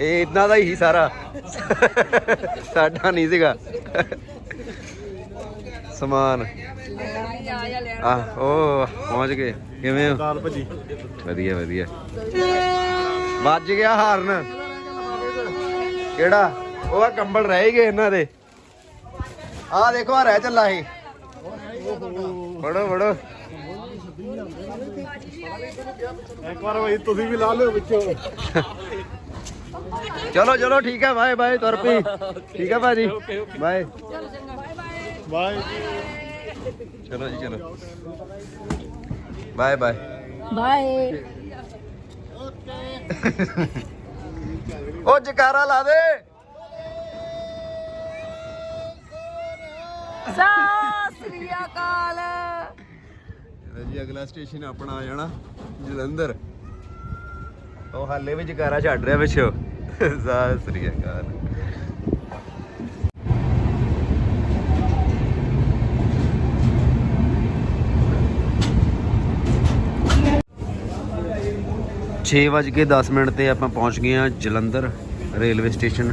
ਇਹ ਇਦਾਂ ਦਾ ਹੀ ਸਾਰਾ। ਸਾਡਾ ਨਹੀਂ ਸੀਗਾ। ਸਮਾਨ। ਆ ਉਹ ਪਹੁੰਚ ਗਏ। ਕਿਵੇਂ ਹੋ? ਕਾਲ ਭਾਜੀ। ਵਧੀਆ ਵਧੀਆ। ਵੱਜ ਗਿਆ ਹਾਰਨ। ਕਿਹੜਾ? ਉਹ ਆ ਕੰਬਲ ਰਹਿ ਗਏ ਇਹਨਾਂ ਦੇ। ਆ ਦੇਖੋ ਆ ਰਹਿ ਚੱਲਾ ਇਹ। ਫੜੋ ਫੜੋ। ਇੱਕ ਵਾਰ ਭਾਈ ਤੁਸੀਂ ਵੀ ਲਾ ਲਿਓ ਵਿੱਚੋਂ। ਚਲੋ ਚਲੋ ਠੀਕ ਹੈ ਬਾਏ ਬਾਏ ਤੁਰ ਪਈ। ਠੀਕ ਹੈ ਭਾਜੀ। ਬਾਏ। ਬਾਏ। ਚਲੋ ਜੀ ਚਲੋ। Bye bye. ਬਾਏ। ਉਹ ਜਕਾਰਾ ਲਾ ਦੇ। ਸਤਿ ਸ੍ਰੀ ਅਕਾਲ। ਜੀ ਅਗਲਾ ਸਟੇਸ਼ਨ ਆਪਣਾ ਆ ਜਾਣਾ ਜਲੰਧਰ। ਉਹ ਹਾਲੇ ਵੀ ਜਕਾਰਾ ਛੱਡ ਰਿਹਾ ਪਿੱਛੋਂ। ਸਤਿ ਸ੍ਰੀ ਅਕਾਲ। ਛੇ ਵੱਜ ਕੇ 10 ਮਿੰਟ ਤੇ ਆਪਾਂ ਪਹੁੰਚ ਗਏ ਆ ਜਲੰਧਰ ਰੇਲਵੇ ਸਟੇਸ਼ਨ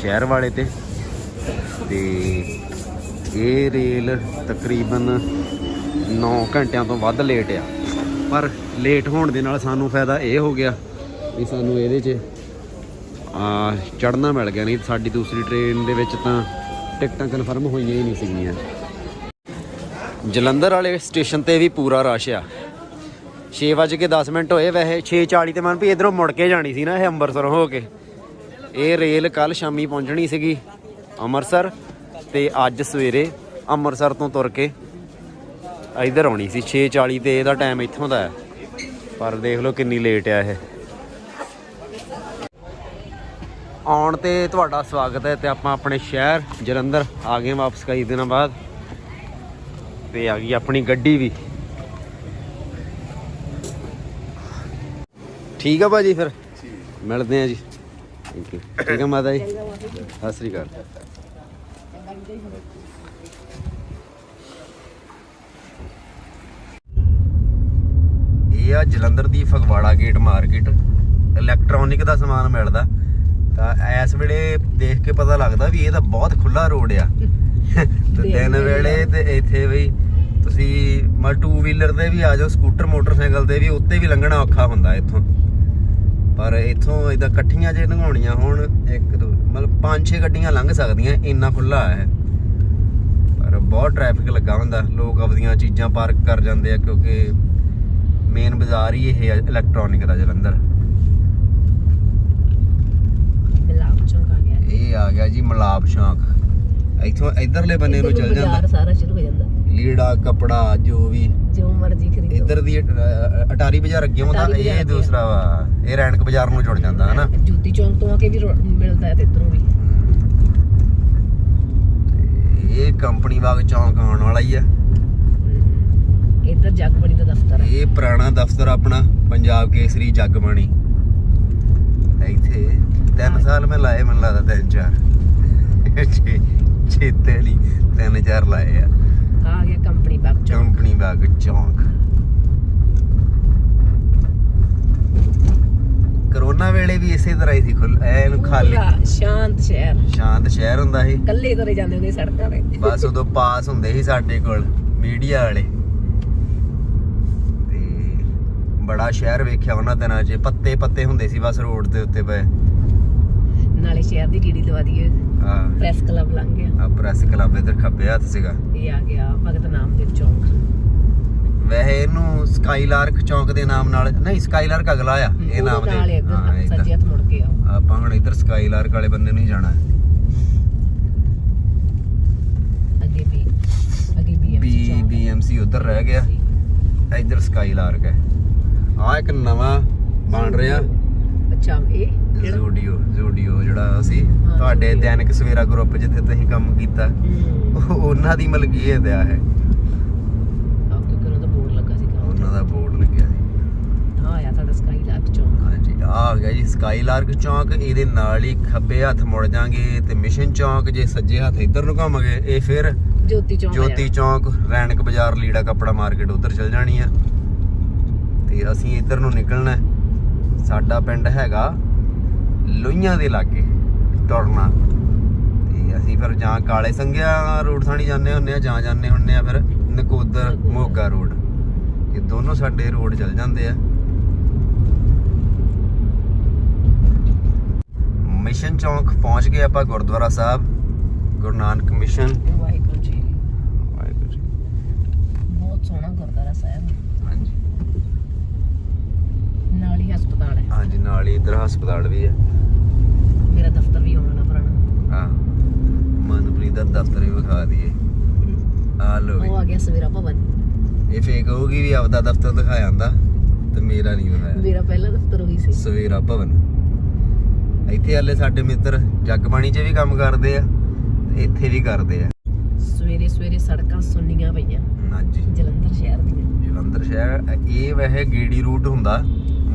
ਸ਼ਹਿਰ ਵਾਲੇ ਤੇ। ਤੇ ਇਹ ਰੇਲ ਤਕਰੀਬਨ 9 ਘੰਟਿਆਂ ਤੋਂ ਵੱਧ ਲੇਟ ਆ। ਪਰ ਲੇਟ ਹੋਣ ਦੇ ਨਾਲ ਸਾਨੂੰ ਫਾਇਦਾ ਇਹ ਹੋ ਗਿਆ ਵੀ ਸਾਨੂੰ ਇਹਦੇ 'ਚ, ਆ ਚੜਨਾ ਮਿਲ ਗਿਆ ਨਹੀਂ। ਸਾਡੀ ਦੂਸਰੀ ਟ੍ਰੇਨ ਦੇ ਵਿੱਚ ਤਾਂ ਟਿਕਟਾਂ ਕਨਫਰਮ ਹੋਈਆਂ ਹੀ ਨਹੀਂ ਸੀਗੀਆਂ। ਜਲੰਧਰ ਵਾਲੇ ਸਟੇਸ਼ਨ ਤੇ ਵੀ ਪੂਰਾ ਰਸ਼ ਆ। 6 ਵਜੇ ਕੇ 10 ਮਿੰਟ ਹੋਏ ਵੈਸੇ 6:40 ਤੇ ਮਨ ਵੀ ਇਧਰੋਂ ਮੁੜ ਕੇ ਜਾਣੀ ਸੀ ਨਾ ਇਹ ਅੰਮ੍ਰਿਤਸਰ ਹੋ ਕੇ। ਇਹ ਰੇਲ ਕੱਲ ਸ਼ਾਮੀ ਪਹੁੰਚਣੀ ਸੀਗੀ ਅੰਮ੍ਰਿਤਸਰ ਤੇ ਅੱਜ ਸਵੇਰੇ ਅੰਮ੍ਰਿਤਸਰ ਤੋਂ ਤੁਰ ਕੇ ਇਧਰ ਆਉਣੀ ਸੀ 6:40 ਤੇ ਇਹਦਾ ਟਾਈਮ ਇੱਥੋਂ ਦਾ ਹੈ। ਪਰ ਦੇਖ ਲਓ ਕਿੰਨੀ ਲੇਟ ਆ ਇਹ। ਆਉਣ ਤੇ ਤੁਹਾਡਾ ਸਵਾਗਤ ਹੈ ਤੇ ਆਪਾਂ ਆਪਣੇ ਸ਼ਹਿਰ ਜਲੰਧਰ ਆ ਗਏ ਵਾਪਸ ਕਈ ਦਿਨਾਂ ਬਾਅਦ। ਤੇ ਆ ਗਈ ਆਪਣੀ ਗੱਡੀ ਵੀ। ਠੀਕ ਆ ਭਾਜੀ ਫਿਰ? ਮਿਲਦੇ ਆ ਜੀ। ਥੈਂਕ ਯੂ ਠੀਕ ਆ ਮਾਤਾ ਜੀ। ਸਤਿ ਸ੍ਰੀ ਅਕਾਲ। ਇਹ ਆ ਜਲੰਧਰ ਦੀ ਫਗਵਾੜਾ ਗੇਟ ਮਾਰਕੀਟ ਇਲੈਕਟ੍ਰੋਨਿਕ ਦਾ ਸਮਾਨ ਮਿਲਦਾ। ਤਾਂ ਇਸ ਵੇਲੇ ਦੇਖ ਕੇ ਪਤਾ ਲੱਗਦਾ ਵੀ ਇਹ ਤਾਂ ਬਹੁਤ ਖੁੱਲਾ ਰੋਡ ਆ। ਤੇ ਦਿਨ ਵੇਲੇ ਤੇ ਇੱਥੇ ਵੀ ਤੁਸੀਂ ਮਾ ਟੂ ਵੀਲਰ ਤੇ ਵੀ ਆ ਜਾਓ ਸਕੂਟਰ ਮੋਟਰਸਾਈਕਲ ਤੇ ਵੀ ਉੱਤੇ ਵੀ ਲੰਘਣਾ ਔਖਾ ਹੁੰਦਾ ਇੱਥੋਂ। ਪਰ ਇੱਥੋਂ ਇਦਾਂ ਇਕੱਠੀਆਂ ਜੇ ਲੰਘਾਉਣੀਆਂ ਹੋਣ ਇੱਕ ਦੋ ਮਤਲਬ ਪੰਜ ਛੇ ਗੱਡੀਆਂ ਲੰਘ ਸਕਦੀਆਂ ਇੰਨਾ ਖੁੱਲਾ ਹੈ ਪਰ ਬਹੁਤ ਟ੍ਰੈਫਿਕ ਲੱਗਾ ਹੁੰਦਾ ਲੋਕ ਆਪਦੀਆਂ ਚੀਜ਼ਾਂ ਪਾਰਕ ਕਰ ਜਾਂਦੇ ਆ ਕਿਉਂਕਿ ਮੇਨ ਬਾਜ਼ਾਰ ਹੀ ਇਹ ਇਲੈਕਟ੍ਰੋਨਿਕ ਦਾ ਜਲੰਧਰ। ਮਿਲਾਪ ਚੌਂਕ ਆ ਗਿਆ। ਇਹ ਆ ਗਿਆ ਜੀ ਮਲਾਪ ਸ਼ੌਂਕ ਇੱਥੋਂ ਇਧਰਲੇ ਬੰਨੇ ਨੂੰ ਚੱਲ ਜਾਂਦਾ। ਸਾਰਾ ਸ਼ੁਰੂ ਹੋ ਜਾਂਦਾ। ਲੀੜਾ ਕਪੜਾ ਜੋ ਵੀ। ਜੋ ਮਰਜ਼ੀ ਖਰੀਦੋ। ਇੱਧਰ ਦੀ ਅਟਾਰੀ ਬਾਜ਼ਾਰ ਅੱਗੇ ਹੁੰਦਾ ਇਹ। ਦੂਸਰਾ ਵਾ। ਇਹ ਰੈਣਕ ਬਾਜ਼ਾਰ ਨੂੰ ਜੁੜ ਜਾਂਦਾ ਹਨਾ? ਜੋਤੀ ਚੌਂਕ ਤੋਂ ਆ ਕੇ ਵੀ ਮਿਲਦਾ ਹੈ ਤੇ ਇੱਧਰੋਂ ਵੀ। ਇਹ ਕੰਪਨੀ ਬਾਗ ਚੌਂਕ ਆਉਣ ਵਾਲਾ ਹੀ ਆ। ਇੱਧਰ ਜਗਬਣੀ ਦਾ ਦਫ਼ਤਰ ਹੈ। ਇਹ ਪੁਰਾਣਾ ਦਫ਼ਤਰ ਆਪਣਾ ਪੰਜਾਬ ਕੇਸਰੀ ਜਗਬਾਣੀ। ਇੱਥੇ 3 ਸਾਲ ਮੈਂ ਲਾਏ ਮੈਨੂੰ ਲੱਗਦਾ ਤਿੰਨ ਚਾਰ। ਛੇ ਛੇਤੇ ਲਈ ਤਿੰਨ ਚਾਰ ਲਾਏ ਆ। ਆ ਗਿਆ ਕੰਪਨੀ ਬਾਗ ਚੌਂਕ। ਕੰਪਨੀ ਬਾਗ ਚੌਂਕ। ਕਰੋਨਾ ਵੇਲੇ ਵੀ ਇਸੇ ਤਰ੍ਹਾਂ ਹੀ ਸੀ ਖੁੱਲ ਐਨ ਖਾਲੀ। ਸ਼ਾਂਤ ਸ਼ਹਿਰ। ਸ਼ਾਂਤ ਸ਼ਹਿਰ ਹੁੰਦਾ ਸੀ। ਕੱਲੇ ਤੁਰੇ ਜਾਂਦੇ ਹੁੰਦੇ ਸੜਕਾਂ ਤੇ। ਬਸ ਉਦੋਂ ਪਾਸ ਹੁੰਦੇ ਸੀ ਸਾਡੇ ਕੋਲ ਮੀਡੀਆ ਵਾਲੇ ਤੇ ਬੜਾ ਸ਼ਹਿਰ ਵੇਖਿਆ ਉਹਨਾਂ ਦਿਨਾਂ 'ਚ ਪੱਤੇ ਪੱਤੇ ਹੁੰਦੇ ਸੀ ਬਸ ਰੋਡ ਦੇ ਉੱਤੇ ਪਏ। ਨਾਲੇ ਸ਼ਹਿਰ ਦੀ ਡੀਡੀ ਲਵਾ ਦਈਏ। ਆ ਪ੍ਰੈਸ ਕਲੱਬ ਲੰਘ ਗਿਆ। ਆ ਪ੍ਰੈਸ ਕਲੱਬ ਇਧਰ ਖੱਬੇ ਹੱਥ ਸੀਗਾ। ਇਹ ਆ ਗਿਆ ਭਗਤ ਨਾਮਦੇਵ ਚੌਂਕ। ਵੈਸੇ ਇਹਨੂੰ ਸਕਾਈਲਾਰਕ ਚੌਂਕ ਦੇ ਨਾਮ ਨਾਲ ਨਹੀਂ ਸਕਾਈਲਾਰਕ ਅਗਲਾ ਆ ਇਹ ਨਾਮ ਦੇ। ਹਾਂ। ਸੱਜੇ ਹੱਥ ਮੁੜ ਕੇ ਆਓ। ਆਪਾਂ ਹੁਣ ਇੱਧਰ ਸਕਾਈਲਾਰਕ ਵਾਲੇ ਬੰਦੇ ਨੂੰ ਹੀ ਜਾਣਾ। ਅੱਗੇ ਵੀ ਅੱਗੇ ਬੀਐਮਸੀ ਉਧਰ ਰਹਿ ਗਿਆ। ਇੱਧਰ ਸਕਾਈਲਾਰਕ ਹੈ। ਆ ਇੱਕ ਨਵਾਂ ਬਣ ਰਿਹਾ। ਅੱਛਾ ਇਹ ਜ਼ੂਡੀਓ ਜ਼ੂਡੀਓ ਜਿਹੜਾ ਅਸੀਂ ਤੁਹਾਡੇ। ਦੈਨਿਕ ਸਵੇਰਾ ਗਰੁੱਪ ਜਿੱਥੇ ਤੁਸੀਂ ਕੰਮ ਕੀਤਾ। ਉਹਨਾਂ ਦੀ ਮਲਕੀਅਤ ਆ ਹੈ ਆਹ ਕਿਉਂਕਿ ਉਹਨਾਂ ਦਾ ਬੋਰਡ ਲੱਗਾ ਸੀਗਾ ਉਹਨਾਂ ਦਾ ਬੋਰਡ ਲੱਗਿਆ ਸੀ। ਹਾਂ ਚੌਂਕ। ਹਾਂਜੀ ਆ ਗਿਆ ਜੀ ਸਕਾਈਲਾਰਕ ਚੌਂਕ। ਇਹਦੇ ਨਾਲ ਹੀ ਖੱਬੇ ਹੱਥ ਮੁੜ ਜਾਾਂਗੇ ਤੇ ਮਿਸ਼ਨ ਚੌਂਕ। ਜੇ ਸੱਜੇ ਹੱਥ ਇੱਧਰ ਨੂੰ ਘੁੰਮ ਗਏ ਇਹ ਫਿਰ ਜੋਤੀ ਚੌਂਕ ਜੋਤੀ ਚੌਂਕ ਰੈਣਕ ਬਾਜ਼ਾਰ ਲੀੜਾ ਕੱਪੜਾ ਮਾਰਕੀਟ ਉਧਰ ਚਲ ਜਾਣੀ ਆ। ਤੇ ਅਸੀਂ ਇੱਧਰ ਨੂੰ ਨਿਕਲਣਾ। ਸਾਡਾ ਪਿੰਡ ਹੈਗਾ ਲੋਈਆਂ ਦੇ ਲਾਗੇ ਤੁਰਨਾ ਤੇ ਅਸੀਂ ਫਿਰ ਜਾਂ ਕਾਲੇ ਸੰਗਿਆ ਰੋਡ ਥਾਣੀ ਜਾਂਦੇ ਹੁੰਨੇ ਆ ਜਾਂ ਜਾਂਦੇ ਹੁੰਨੇ ਆ ਫਿਰ ਨਕੋਦਰ ਮੋਗਾ ਰੋਡ। ਇਹ ਦੋਨੋਂ ਸਾਡੇ ਰੋਡ ਚੱਲ ਜਾਂਦੇ ਆ। ਮਿਸ਼ਨ ਚੌਂਕ ਪਹੁੰਚ ਗਏ ਆਪਾਂ ਗੁਰਦੁਆਰਾ ਸਾਹਿਬ ਗੁਰੂ ਨਾਨਕ ਮਿਸ਼ਨ ਵਾਹਿਗੁਰੂ ਜੀ ਵਾਹਿਗੁਰੂ ਜੀ ਬਹੁਤ ਸੋਹਣਾ ਗੁਰਦੁਆਰਾ ਸਾਹਿਬ ਹਾਂਜੀ ਨਾਲ ਹੀ ਹਸਪਤਾਲ ਹੈ ਹਾਂਜੀ ਨਾਲ ਹੀ ਇਧਰ ਹਸਪਤਾਲ ਵੀ ਹੈ ਮੇਰਾ ਦਫ਼ਤਰ ਵੀ ਆਉਣਾ ਪੁਰਾਣਾ। ਹਾਂ ਮਨਪ੍ਰੀਤ ਦਾ ਦਫ਼ਤਰ ਵੀ ਵਿਖਾ ਦਈਏ। ਆ ਲੋ ਉਹ ਆ ਗਿਆ ਸਵੇਰਾ ਭਵਨ। ਇਹ ਫੇਕ ਹੋਊਗੀ ਵੀ ਆਪਦਾ ਦਫ਼ਤਰ ਦਿਖਾਇਆ ਜਾਂਦਾ ਤੇ ਮੇਰਾ ਨਹੀਂ ਦਿਖਾਇਆ। ਮੇਰਾ ਪਹਿਲਾ ਦਫ਼ਤਰ ਉਹੀ ਸੀ। ਸਵੇਰਾ ਭਵਨ। ਇੱਥੇ ਹਲੇ ਸਾਡੇ ਮਿੱਤਰ ਜਗਬਾਣੀ 'ਚ ਵੀ ਕੰਮ ਕਰਦੇ ਆ ਇੱਥੇ ਵੀ ਕਰਦੇ ਆ। ਸਵੇਰੇ ਸਵੇਰੇ ਸੜਕਾਂ ਸੁੰਨੀਆਂ ਪਈਆਂ। ਹਾਂਜੀ। ਜਲੰਧਰ ਸ਼ਹਿਰ ਦੀਆਂ। ਜਲੰਧਰ ਸ਼ਹਿਰ ਇਹ ਵੈਸੇ ਗੇੜੀ ਰੂਟ ਹੁੰਦਾ।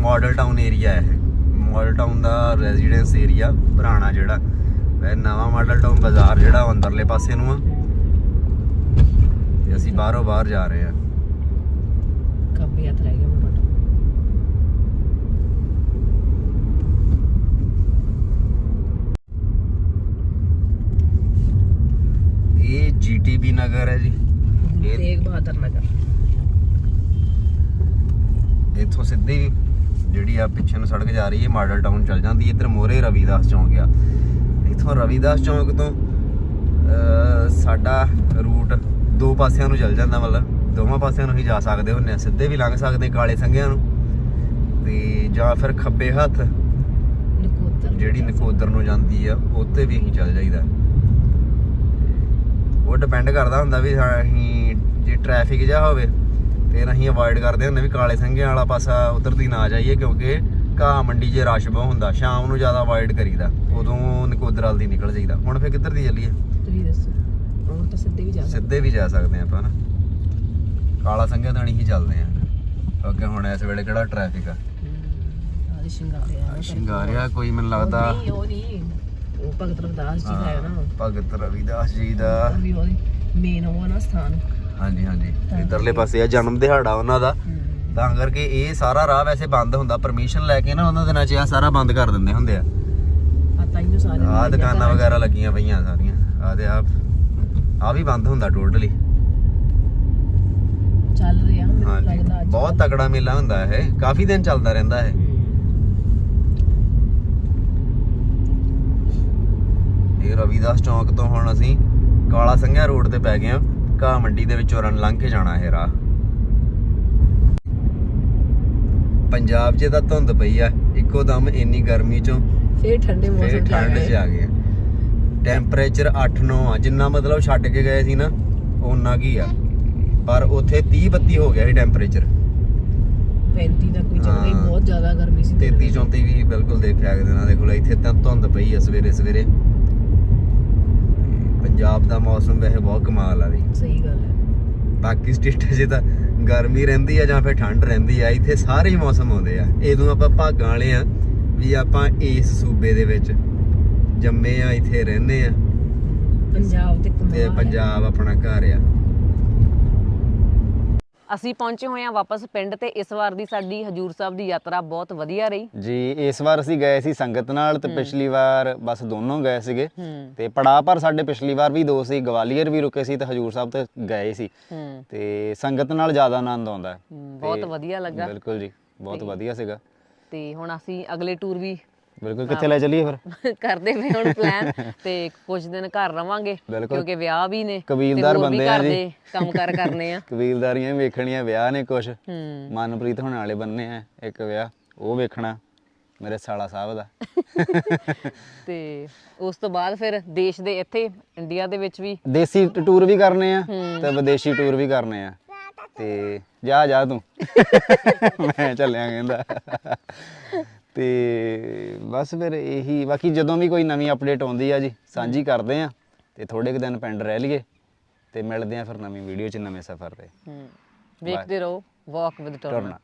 ਮਾਡਲ ਟਾਊਨ ਏਰੀਆ ਹੈ ਮਾਡਲ ਟਾਊਨ ਦਾ ਰੈਜ਼ੀਡੈਂਸ ਏਰੀਆ ਪੁਰਾਣਾ ਜਿਹੜਾ। ਵੈ ਨਵਾਂ ਮਾਡਲ ਟਾਊਨ ਬਾਜ਼ਾਰ ਜਿਹੜਾ ਉਹ ਅੰਦਰਲੇ ਪਾਸੇ ਨੂੰ ਆ। ਤੇ ਅਸੀਂ ਬਾਹਰੋਂ ਬਾਹਰ ਜਾ ਰਹੇ ਆ। ਖੱਬੇ ਹੱਥ ਰਹਿ ਗਿਆ ਮੁੰਡਾ ਇਹ ਜੀਟੀਬੀ ਨਗਰ ਹੈ ਜੀ। ਇਹ ਤੇਗ ਬਹਾਦਰ ਨਗਰ। ਇੱਥੋਂ ਸਿੱਧੀ ਜਿਹੜੀ ਆ ਪਿੱਛੇ ਨੂੰ ਸੜਕ ਜਾ ਰਹੀ ਹੈ ਮਾਡਲ ਟਾਊਨ ਚੱਲ ਜਾਂਦੀ ਇੱਧਰ ਮੋਰੇ ਰਵੀਦਾਸ ਚੌਂਕ ਆ। ਇੱਥੋਂ ਰਵੀਦਾਸ ਚੌਂਕ ਤੋਂ ਸਾਡਾ ਰੂਟ ਦੋ ਪਾਸਿਆਂ ਨੂੰ ਚੱਲ ਜਾਂਦਾ ਮਤਲਬ। ਦੋਵਾਂ ਪਾਸਿਆਂ ਨੂੰ ਹੀ ਜਾ ਸਕਦੇ ਹੁੰਨੇ ਆ। ਸਿੱਧੇ ਵੀ ਲੰਘ ਸਕਦੇ ਕਾਲੇ ਸੰਘਿਆਂ ਨੂੰ। ਤੇ ਜਾਂ ਫਿਰ ਖੱਬੇ ਹੱਥ ਨਕੋਦਰ ਜਿਹੜੀ ਨਕੋਦਰ ਨੂੰ ਜਾਂਦੀ ਆ ਉੱਤੇ ਵੀ ਅਸੀਂ ਚੱਲ ਜਾਈਦਾ। ਉਹ ਡਿਪੈਂਡ ਕਰਦਾ ਹੁੰਦਾ ਵੀ ਅਸੀਂ ਜੇ ਟ੍ਰੈਫਿਕ ਜਾ ਹੋਵੇ ਫਿਰ ਅਸੀਂ ਅਵੋਇਡ ਕਰਦੇ ਹੁੰਦੇ ਵੀ ਕਾਲੇ ਸੰਘਿਆਂ ਵਾਲਾ ਪਾਸਾ ਉਧਰ ਦੀ ਨਾ ਜਾਈਏ ਕਿਉਂਕਿ ਘਾਹ ਮੰਡੀ 'ਚ ਰਸ਼ ਬਹੁਤ ਹੁੰਦਾ ਸ਼ਾਮ ਨੂੰ ਜ਼ਿਆਦਾ ਅਵੋਇਡ ਕਰੀਦਾ ਉਦੋਂ ਨਕੋਦਰ ਵਾਲ ਦੀ ਨਿਕਲ ਜਾਈਦਾ। ਹੁਣ ਫਿਰ ਕਿੱਧਰ ਦੀ ਚੱਲੀਏ? ਤੁਸੀਂ ਦੱਸੋ ਹੁਣ ਤਾਂ ਸਿੱਧੇ ਵੀ ਜਾ ਸਕਦੇ। ਸਿੱਧੇ ਵੀ ਜਾ ਸਕਦੇ ਆਪਾਂ ਨਾ। ਕਾਲਾ ਸੰਘਿਆਂ ਤੋਂ ਹੀ ਚੱਲਦੇ ਆ। ਕਿਉਂਕਿ ਹੁਣ ਇਸ ਵੇਲੇ ਕਿਹੜਾ ਟ੍ਰੈਫਿਕ ਆ? ਸ਼ਿੰਗਾਰਿਆ ਸ਼ਿੰਗਾਰਿਆ ਕੋਈ ਮੈਨੂੰ ਲੱਗਦਾ ਨਹੀਂ ਉਹ ਨਹੀਂ। ਉਹ ਭਗਤ ਰਵਿਦਾਸ ਜੀ ਦਾ ਹੈ ਨਾ। ਭਗਤ ਰਵਿਦਾਸ ਜੀ ਦਾ। ਵੀ ਉਹਦੀ ਮੇਨ ਉਹ ਨਾ ਸਥਾਨ। ਹਾਂਜੀ ਹਾਂਜੀ। ਇਧਰਲੇ ਪਾਸੇ ਆ ਜਨਮ ਦਿਹਾੜਾ ਉਹਨਾਂ ਦਾ। ਤਾਂ ਕਰਕੇ ਇਹ ਸਾਰਾ ਰਾਹ ਵੈਸੇ ਬੰਦ ਹੁੰਦਾ। ਪਰਮਿਸ਼ਨ ਲੈ ਕੇ ਨਾ ਉਹਨਾਂ ਦਿਨਾਂ 'ਚ ਆ ਸਾਰਾ ਬੰਦ ਕਰ ਦਿੰਦੇ ਹੁੰਦੇ ਆ। ਆ ਤਾਂ ਇਹਨੂੰ ਸਾਰੇ ਆਹ ਦੁਕਾਨਾਂ ਵਗੈਰਾ ਲੱਗੀਆਂ ਪਈਆਂ ਸਾਰੀਆਂ। ਆ ਤੇ ਆ ਆ ਵੀ ਬੰਦ ਹੁੰਦਾ ਟੋਟਲੀ ਚੱਲ ਰਿਹਾ ਮੈਨੂੰ ਲੱਗਦਾ ਅੱਜ। ਬਹੁਤ ਤਕੜਾ ਮੇਲਾ ਹੁੰਦਾ ਇਹ। ਕਾਫੀ ਦਿਨ ਚੱਲਦਾ ਰਹਿੰਦਾ ਇਹ। ਇਹ ਰਵਿਦਾਸ ਚੌਂਕ ਤੋਂ ਹੁਣ ਅਸੀਂ ਕਾਲਾ ਸੰਘਿਆ ਰੋਡ ਤੇ ਪੈ ਗਏ ਆ ਘਾਹ ਮੰਡੀ ਦੇ ਵਿੱਚੋਂ ਰਨ ਲੰਘ ਕੇ ਜਾਣਾ ਇਹ ਰਾਹ। ਪੰਜਾਬ 'ਚ ਤਾਂ ਧੁੰਦ ਪਈ ਆ ਇੱਕੋ ਦਮ ਇੰਨੀ ਗਰਮੀ 'ਚੋਂ ਫੇਰ ਠੰਡੇ ਮੌਸਮ ਚ ਠੰਡ 'ਚ ਆ ਗਏ। ਟੈਂਪਰੇਚਰ 8-9 ਆ ਜਿੰਨਾ ਮਤਲਬ ਛੱਡ ਕੇ ਗਏ ਸੀ ਨਾ ਓਨਾ ਕੀ ਆ। ਪਰ ਉੱਥੇ 30 32 ਹੋ ਗਿਆ ਸੀ ਟੈਂਪਰੇਚਰ 35 ਤੱਕ ਵੀ ਚੱਲ ਗਈ ਹਾਂ। ਬਹੁਤ ਜ਼ਿਆਦਾ ਗਰਮੀ ਸੀ। 33 34 ਵੀ ਬਿਲਕੁਲ ਦੇਖਿਆ ਕਿ ਦਿਨਾਂ ਦੇ ਕੋਲ ਇੱਥੇ ਤਾਂ ਧੁੰਦ ਪਈ ਆ ਸਵੇਰੇ ਸਵੇਰੇ ਪੰਜਾਬ ਦਾ ਮੌਸਮ ਵੈਸੇ ਬਹੁਤ ਕਮਾਲ ਆ ਵੀ। ਸਹੀ ਗੱਲ ਹੈ। ਬਾਕੀ ਸਟੇਟਾਂ 'ਚ ਤਾਂ ਗਰਮੀ ਰਹਿੰਦੀ ਆ ਜਾਂ ਫਿਰ ਠੰਡ ਰਹਿੰਦੀ ਆ ਇੱਥੇ ਸਾਰੇ ਹੀ ਮੌਸਮ ਆਉਂਦੇ ਆ। ਇਦੋਂ ਆਪਾਂ ਭਾਗਾਂ ਵਾਲੇ ਆ ਵੀ ਆਪਾਂ ਇਸ ਸੂਬੇ ਦੇ ਵਿੱਚ ਜੰਮੇ ਆ ਇੱਥੇ ਰਹਿੰਦੇ ਆ। ਪੰਜਾਬ ਤੇ। ਪੰਜਾਬ ਆਪਣਾ ਘਰ ਆ। ਅਸੀਂ ਪਹੁੰਚੇ ਹੋਏ ਹਾਂ ਵਾਪਸ ਪਿੰਡ ਤੇ ਇਸ ਵਾਰ ਦੀ ਸਾਡੀ ਹਜੂਰ ਸਾਹਿਬ ਦੀ ਯਾਤਰਾ ਬਹੁਤ ਵਧੀਆ ਰਹੀ। ਜੀ ਇਸ ਵਾਰ ਅਸੀਂ ਗਏ ਸੀ ਸੰਗਤ ਨਾਲ ਤੇ ਪਿਛਲੀ ਵਾਰ ਬਸ ਦੋਨੋਂ ਗਏ ਸੀਗੇ ਤੇ ਪੜਾਅ ਪਰ ਸਾਡੇ ਪਿਛਲੀ ਵਾਰ ਵੀ ਦੋ ਸੀ ਗਵਾਲੀਅਰ ਵੀ ਰੁਕੇ ਸੀ ਤੇ ਹਜੂਰ ਸਾਹਿਬ ਤੇ ਗਏ ਸੀ। ਤੇ ਸੰਗਤ ਨਾਲ ਜ਼ਿਆਦਾ ਆਨੰਦ ਆਉਂਦਾ ਹੈ। ਬਹੁਤ ਵਧੀਆ ਲੱਗਾ। ਬਿਲਕੁਲ ਜੀ ਬਹੁਤ ਵਧੀਆ ਸੀਗਾ। ਤੇ ਹੁਣ ਅਸੀਂ ਅਗਲੇ ਟੂਰ ਵੀ ਬਿਲਕੁਲ ਕਿੱਥੇ ਲੈ ਚੱਲੀਏ ਫਿਰ? ਕਰਦੇ ਪਏ ਹੁਣ ਪਲਾਨ ਤੇ ਕੁਝ ਦਿਨ ਘਰ ਰਵਾਂਗੇ। ਕਿਉਂਕਿ ਵਿਆਹ ਵੀ ਨੇ ਕਬੀਲਦਾਰ ਬੰਦੇ ਆ ਜੀ। ਕੰਮ ਕਾਰ ਕਰਨੇ ਆ। ਕਬੀਲਦਾਰੀਆਂ ਵੀ ਵੇਖਣੀਆਂ ਵਿਆਹ ਨੇ ਹੂੰ। ਮਨਪ੍ਰੀਤ ਹੋਣ ਵਾਲੇ ਬੰਨੇ ਆ ਇੱਕ ਵਿਆਹ ਉਹ ਵੇਖਣਾ ਮੇਰੇ ਸਾਲਾ ਸਾਹਿਬ ਦਾ। ਤੇ ਉਸ ਤੋਂ ਬਾਅਦ ਫਿਰ ਦੇਸ਼ ਦੇ ਇੱਥੇ ਇੰਡੀਆ ਦੇ ਵਿੱਚ ਵੀ। ਦੇਸੀ ਟੂਰ ਵੀ ਕਰਨੇ ਆ ਤੇ ਵਿਦੇਸ਼ੀ ਟੂਰ ਵੀ ਕਰਨੇ ਆ। ਤੇ ਜਾ ਜਾ ਤੂੰ। ਮੈਂ ਚੱਲਿਆ ਕਹਿੰਦਾ। ਤੇ ਬਸ ਫਿਰ ਇਹੀ ਬਾਕੀ ਜਦੋਂ ਵੀ ਕੋਈ ਨਵੀਂ ਅਪਡੇਟ ਆਉਂਦੀ ਆ ਜੀ ਸਾਂਝੀ ਕਰਦੇ ਆ ਤੇ ਥੋੜੇ ਕੁ ਦਿਨ ਪਿੰਡ ਰਹਿ ਲਈਏ ਤੇ ਮਿਲਦੇ ਆ ਫਿਰ ਨਵੀਂ ਵੀਡੀਓ 'ਚ ਨਵੇਂ ਸਫ਼ਰ ਤੇ। ਹੂੰ। ਵੇਖਦੇ ਰਹੋ ਵਾਕ ਵਿਦ ਟਰਨਾ ਟੁਰਨਾ